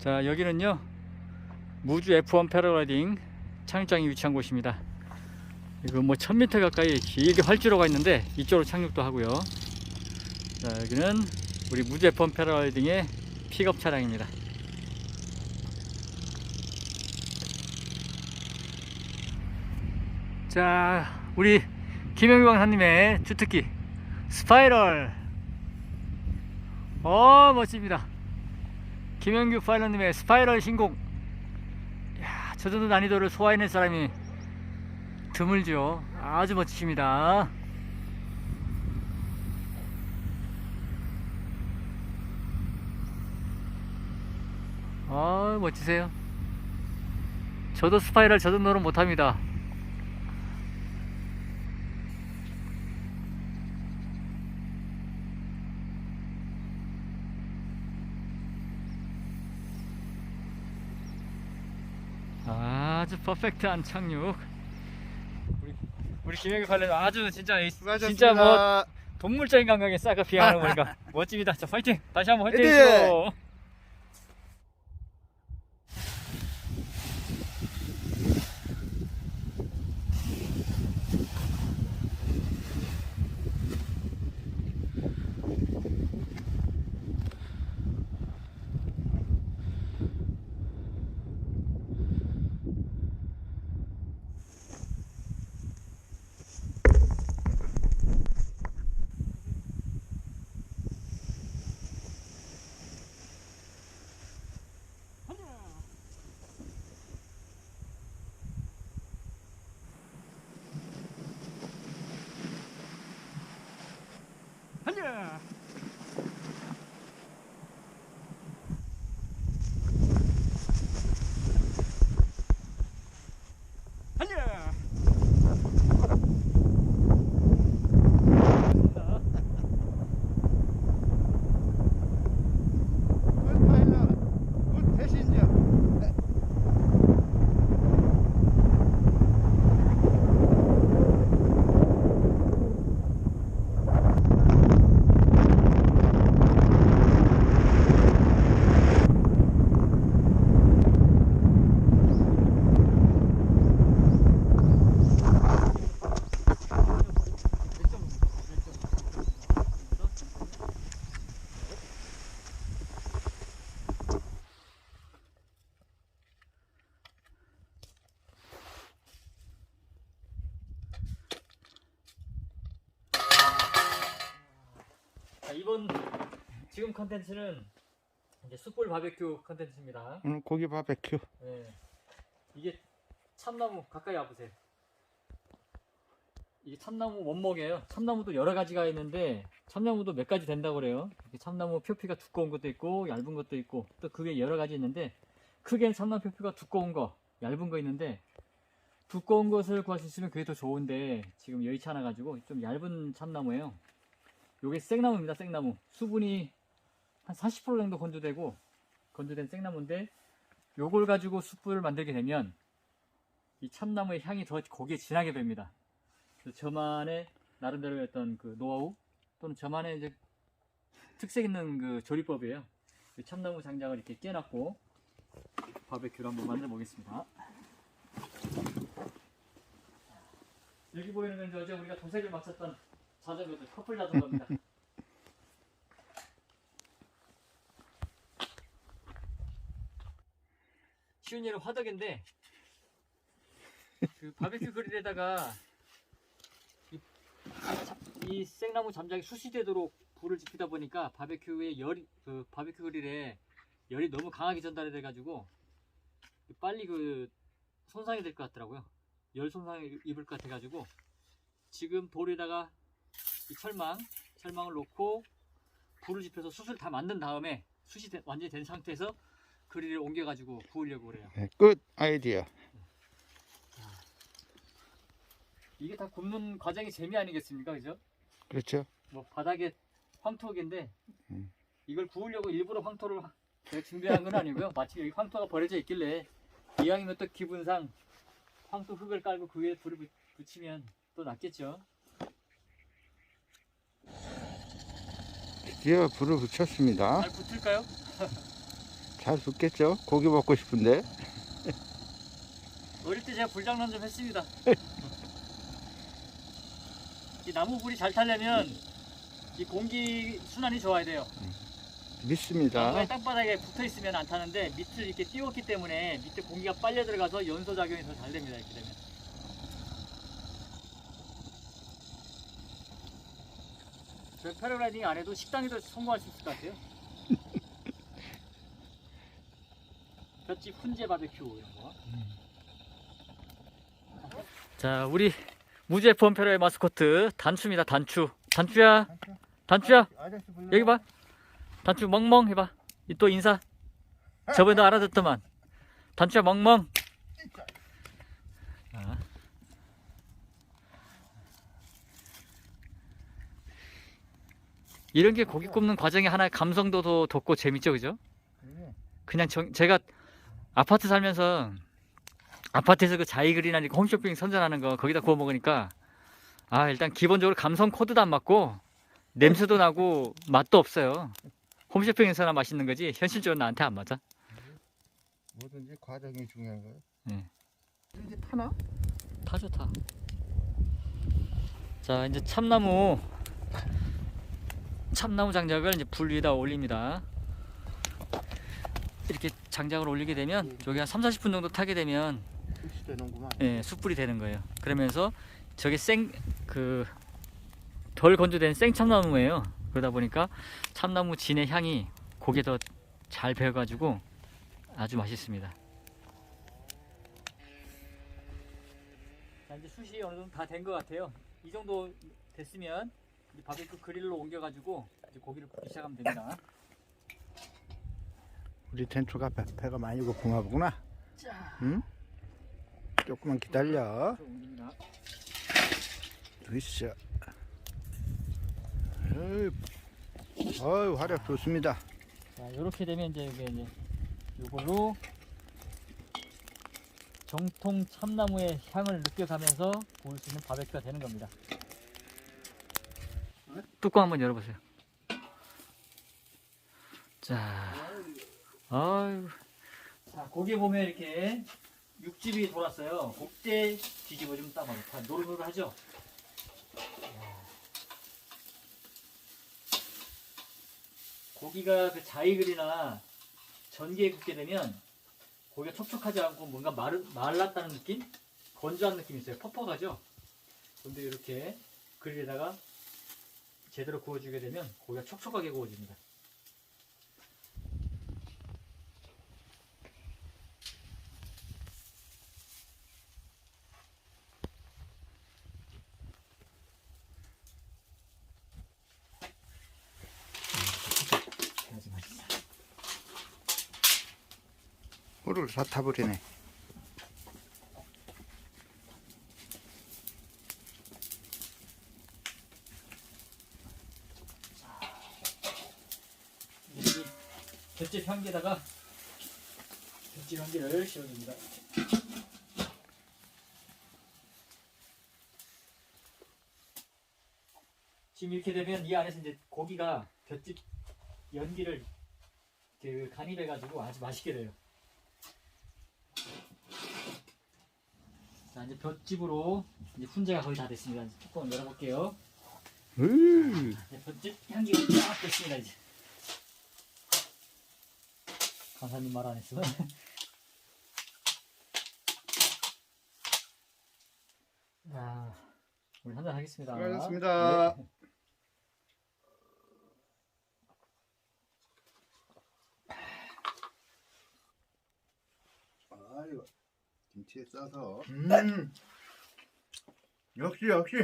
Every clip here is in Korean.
자 여기는요 무주 F1 패러라이딩 착륙장이 위치한 곳입니다. 이거 뭐 1000m 가까이 길게 활주로가 있는데 이쪽으로 착륙도 하고요. 자 여기는 우리 무주 F1 패러라이딩의 픽업 차량입니다. 자 우리 김영규 강사님의 주특기 스파이럴 어 멋집니다. 김영규 파일럿님의 스파이럴 신공 야, 저 정도 난이도를 소화해낼 사람이 드물죠. 아주 멋지십니다. 아 멋지세요. 저도 스파이럴 저 정도는 못합니다 아주 퍼펙트한 착륙. 우리 우리 김영규 관련 아주 진짜 이- 진짜 뭐 동물적인 감각에 싹을 비하하는 거니까 멋집니다. 자 파이팅! 다시 한번 화이팅 화이팅! 해주시고. 달려! 달려! 굿 파일럿, 굿 패신저. 자, 이번 지금 컨텐츠는 이제 숯불 바베큐 컨텐츠입니다. 오늘 고기 바베큐. 네. 이게 참나무 가까이 와보세요. 이게 참나무 원목이에요. 참나무도 여러 가지가 있는데 참나무도 몇 가지 된다고 그래요. 참나무 표피가 두꺼운 것도 있고 얇은 것도 있고 또그 외에 여러 가지 있는데 크게는 참나무 표피가 두꺼운 거, 얇은 거 있는데 두꺼운 것을 구할 수 있으면 그게 더 좋은데 지금 여의치 않아 가지고 좀 얇은 참나무예요. 요게 생나무입니다. 생나무. 수분이 한 40% 정도 건조되고 건조된 생나무인데 요걸 가지고 숯불을 만들게 되면 이 참나무의 향이 더 고기에 진하게 됩니다. 저만의 나름대로의 어떤 그 노하우 또는 저만의 이제 특색 있는 그 조리법이에요. 이 참나무 장작을 이렇게 깨놨고 바베큐를 한번 만들어 보겠습니다. 여기 보이는 건 이제 우리가 도색을 마쳤던 자전거들 커플 자전거입니다. 쉬운 예는 화덕인데 그 바베큐 그릴에다가 이, 이 생나무 잠자기 수시되도록 불을 지피다 보니까 바베큐에 열이 그 바베큐 그릴에 열이 너무 강하게 전달이 돼가지고 빨리 그 손상이 될 것 같더라고요. 열 손상을 입을 것 같아가지고 지금 돌에다가 이 철망 철망을 놓고 불을 지펴서 숯을 다 만든 다음에 되- 완전히 된 상태에서 그릴을 옮겨가지고 구우려고 그래요. 네, 끝 아이디어. 이게 다 굽는 과정이 재미 아니겠습니까, 그죠? 그렇죠. 뭐 바닥에 황토인데 음. 이걸 구우려고 일부러 황토를 제가 준비한 건 아니고요. 마치 여기 황토가 버려져 있길래 이왕이면 또 기분상 황토 흙을 깔고 그 위에 불을 붙- 붙이면 또 낫겠죠. 드디어 불을 붙였습니다. 잘 붙을까요? 잘 굽겠죠? 고기 먹고 싶은데. 어릴 때 제가 불장난 좀 했습니다. 이 나무 불이 잘 타려면 이 공기 순환이 좋아야 돼요. 믿습니다. 나무가 땅바닥에 붙어 있으면 안 타는데 밑을 이렇게 띄웠기 때문에 밑에 공기가 빨려 들어가서 연소 작용이 더 잘 됩니다. 이렇게 되면. 저 패러글라이딩 안 해도 식당에도 성공할 수 있을 것 같아요. 볏짚 훈제 바베큐 이런 거. 자, 우리 무제 펌페러의 마스코트 단추입니다. 단추. 단추야. 단추야. 여기 봐. 단추 멍멍 해봐. 이또 인사. 저번에 너 알아듣더만. 단추야 멍멍. 아. 이런 게 고기 굽는 과정에 하나의 감성도 더 돋고 재밌죠, 그죠? 그냥 정- 제가 아파트 살면서 아파트에서 그 자이글이나 홈쇼핑 선전하는 거 거기다 구워 먹으니까 아 일단 기본적으로 감성 코드도 안 맞고 냄새도 나고 맛도 없어요. 홈쇼핑에서나 맛있는 거지 현실적으로 나한테 안 맞아. 뭐든지 과정이 중요한 거예요. 네. 이게 타나? 타 좋다. 자 이제 참나무 참나무 장작을 이제 불 위에다 올립니다. 이렇게 장작을 올리게 되면 저기 한 3, 40분 정도 타게 되면. 예, 숯불이 되는 거예요. 그러면서 저게 생 그 덜 건조된 생 참나무예요. 그러다 보니까 참나무 진의 향이 고기에 더 잘 배어가지고 아주 맛있습니다. 자 이제 숯이 어느 정도 다 된 것 같아요. 이 정도 됐으면 이제 바베큐 그릴로 옮겨가지고 이제 고기를 굽기 시작하면 됩니다. 우리 텐초가 배, 배가 많이 고픈가 보구나. 자, 응? 조금만 기다려. 으쌰. 어이, 어이, 화력 좋습니다. 자, 이렇게 되면 이제 이게 이제 이걸로 정통 참나무의 향을 느껴가면서 구울 수 있는 바베큐가 되는 겁니다. 뚜껑 한번 열어보세요. 자, 아유, 자 고기 보면 이렇게 육즙이 돌았어요. 그때 뒤집어주면 딱 맞아. 다 노릇노릇하죠. 고기가 그 자이글이나 전기에 굽게 되면 고기가 촉촉하지 않고 뭔가 마르, 말랐다는 느낌? 건조한 느낌이 있어요. 퍽퍽하죠? 근데 이렇게 그릴에다가 제대로 구워주게 되면 고기가 촉촉하게 구워집니다. 아주 맛있어. 물을 다 타버리네. 이 볏짚 향기에다가 볏짚 향기를 씌워줍니다. 지금 이렇게 되면 이 안에서 이제 고기가 볏짚 연기를 그 간입해가지고 아주 맛있게 돼요. 자 이제 볏짚으로 이제 훈제가 거의 다 됐습니다. 이제 뚜껑을 열어볼게요. 으이, 네, 볏짚 향기가 쫙 됐습니다 이제. 강사님 말 안 했으면. 자, 우리 한잔 하겠습니다. 수고하셨습니다. 네. 아이고, 김치에 싸서. 음, 역시 역시.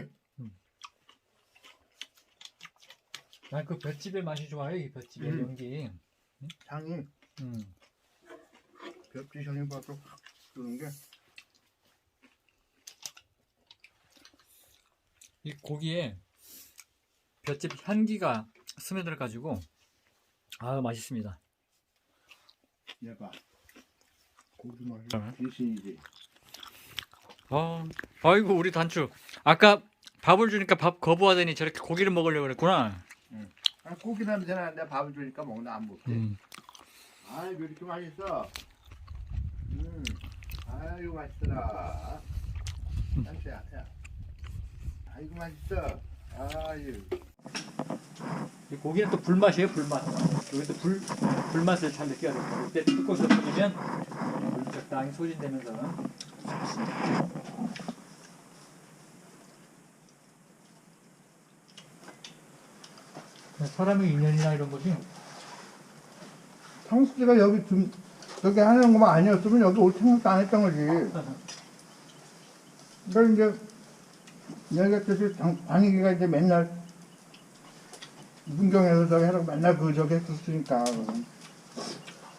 난 그 볏짚의 맛이 좋아요. 이 볏짚의 음. 연기. 향이 음. 벽지 향이 봐도 확 드는 게. 이 고기에 볏짚 향기가 스며들어 가지고 아 맛있습니다. 얘가 맛이 어. 아, 아이고 우리 단추. 아까 밥을 주니까 밥 거부하더니 저렇게 고기를 먹으려고 그랬구나. 아, 고기 냄새 나는데 밥을 주니까 먹나 안 먹지. 음. 아이, 왜 이렇게 맛있어? 음, 아유, 맛있더라. 한수야, 야. 아이고, 맛있어. 아유. 이 고기는 또 불맛이에요, 불맛. 여기서 불, 불맛을 잘 느껴야 돼요. 이때 뚜껑에서 돌리면 불 적당히 소진되면서. 사람의 인연이나 이런 것이 상수씨가 여기 좀, 저기 하는 것만 아니었으면 여기 올 생각도 안 했던 거지. 그러니까 이제, 여기가 뜻이 반이기가 이제 맨날, 문경에서 저기 하라고 맨날 그 저기 했었으니까.